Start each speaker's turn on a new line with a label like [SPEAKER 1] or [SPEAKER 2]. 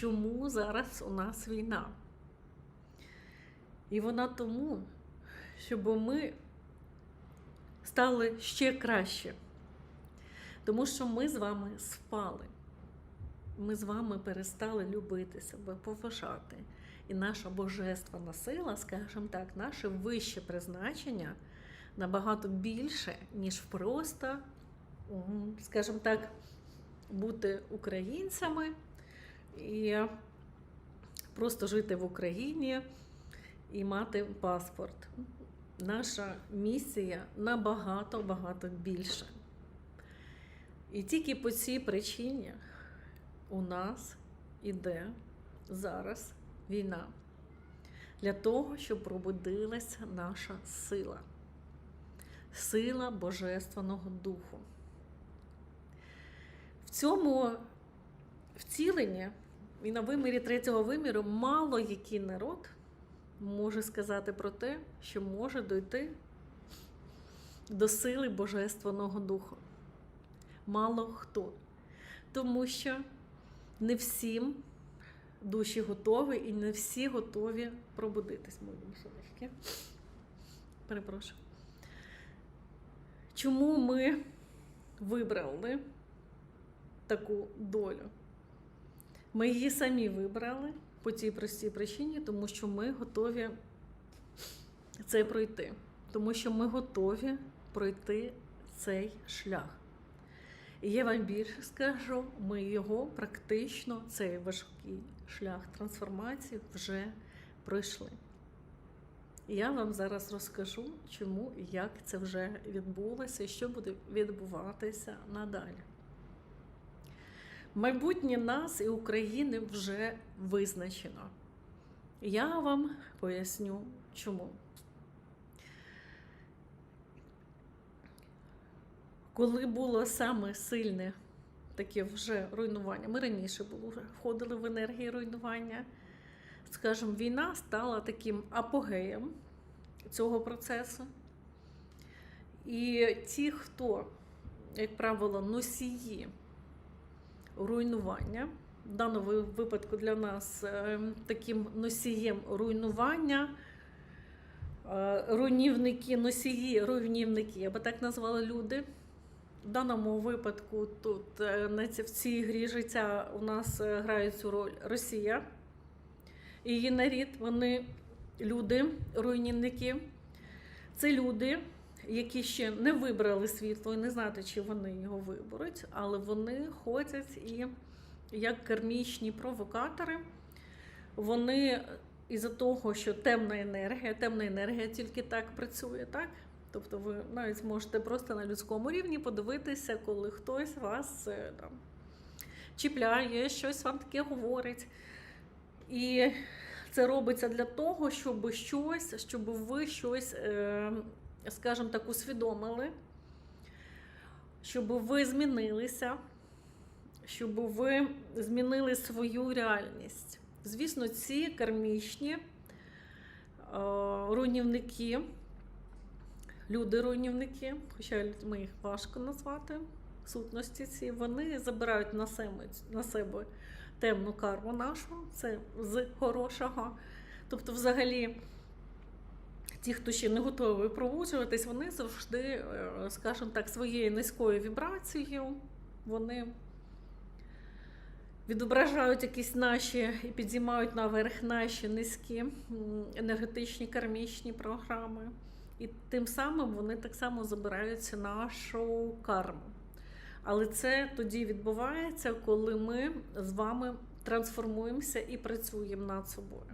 [SPEAKER 1] чому зараз у нас війна. І вона тому, щоб ми стали ще краще. Тому що ми з вами спали. Ми з вами перестали любити себе, поважати. І наша божественна сила, скажімо так, наше вище призначення набагато більше, ніж просто, скажімо так, бути українцями і просто жити в Україні і мати паспорт. Наша місія набагато багато більше. І тільки по цій причині у нас іде зараз війна для того, щоб пробудилася наша сила, сила Божественного Духу. В цьому вціленні і на вимірі третього виміру мало який народ може сказати про те, що може дойти до сили Божественного Духу. Мало хто. Тому що не всім душі готові і не всі готові пробудитись, мої сонечки. Перепрошую. Чому ми вибрали таку долю? Ми її самі вибрали по тій простій причині, тому що ми готові це пройти. Тому що ми готові пройти цей шлях. І я вам більше скажу, ми його практично, цей важкий шлях трансформації, вже пройшли. Я вам зараз розкажу, чому і як це вже відбулося, і що буде відбуватися надалі. Майбутнє нас і України вже визначено. Я вам поясню, чому. Коли було саме сильне таке вже руйнування, ми раніше було входили в енергії руйнування, скажімо, війна стала таким апогеєм цього процесу. І ті, хто, як правило, носії руйнування, в даному випадку для нас е, таким носієм руйнування, е, руйнівники, носії, руйнівники, я би так назвала люди. В даному випадку тут е, в цій грі життя у нас грає цю роль Росія. Її нарід, вони люди, руйнівники. Це люди, які ще не вибрали світло і не знати, чи вони його виберуть, але вони ходять і як кармічні провокатори. Вони із-за того, що темна енергія, темна енергія тільки так працює, так? Тобто ви навіть можете просто на людському рівні подивитися, коли хтось вас е, там чіпляє, щось вам таке говорить. І це робиться для того, щоб щось, щоб ви щось, е, скажімо так, усвідомили, щоб ви змінилися, щоб ви змінили свою реальність. Звісно, ці кармічні е, руйнівники, люди-руйнівники, хоча людьми їх важко назвати, сутності ці, вони забирають на себе, на себе темну карму нашу, це з хорошого. Тобто, взагалі, ті, хто ще не готові пробуджуватись, вони завжди, е, скажімо так, своєю низькою вібрацією, вони відображають якісь наші і підіймають наверх наші низькі енергетичні кармічні програми. І тим самим вони так само забирають нашу карму. Але це тоді відбувається, коли ми з вами трансформуємося і працюємо над собою.